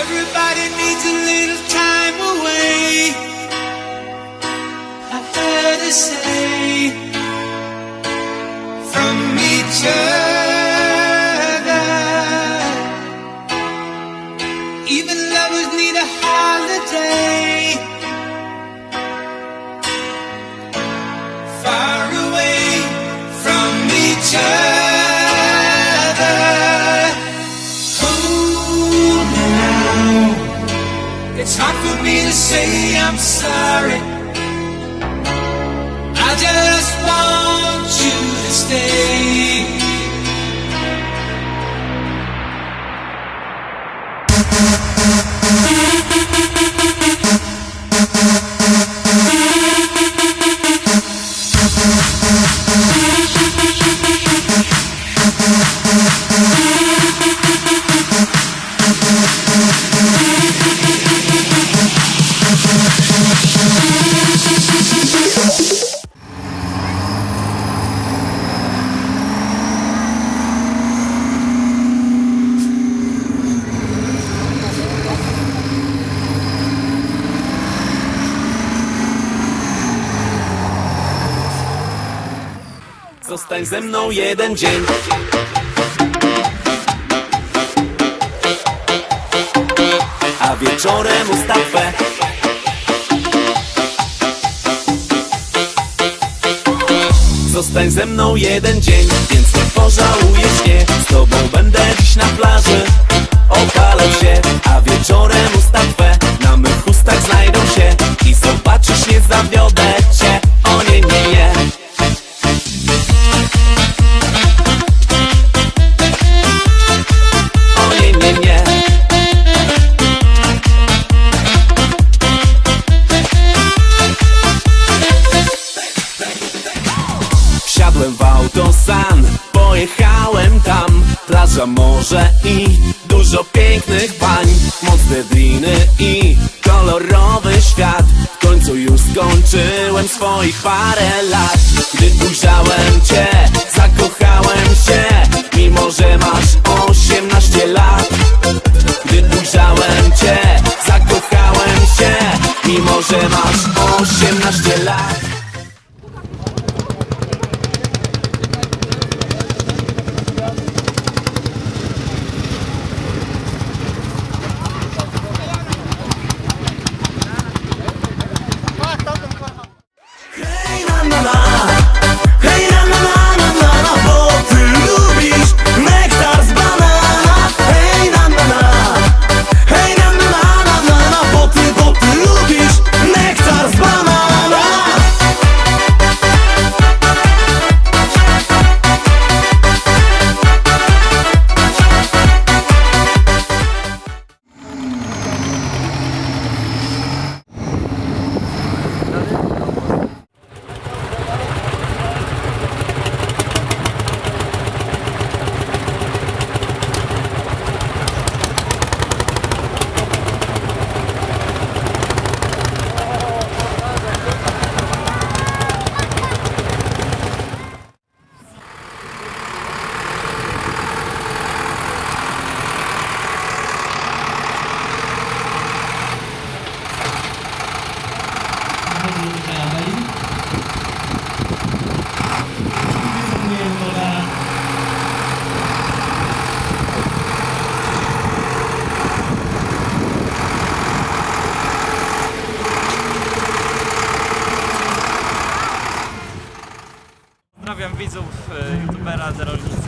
Everybody needs a little time away. I heard her say from each other. Even lovers need a holiday. It's hard for me to say I'm sorry. I just want Zostań ze mną jeden dzień. A wieczorem ustawę Zostań ze mną jeden dzień Więc nie pożałujesz, nie pojechałem tam Plaża, morze i dużo pięknych pań. Mocne driny i kolorowy świat. W końcu już skończyłem swoich parę lat. Gdy ujrzałem cię, Pozdrawiam widzów e, youtubera Zerolnicy.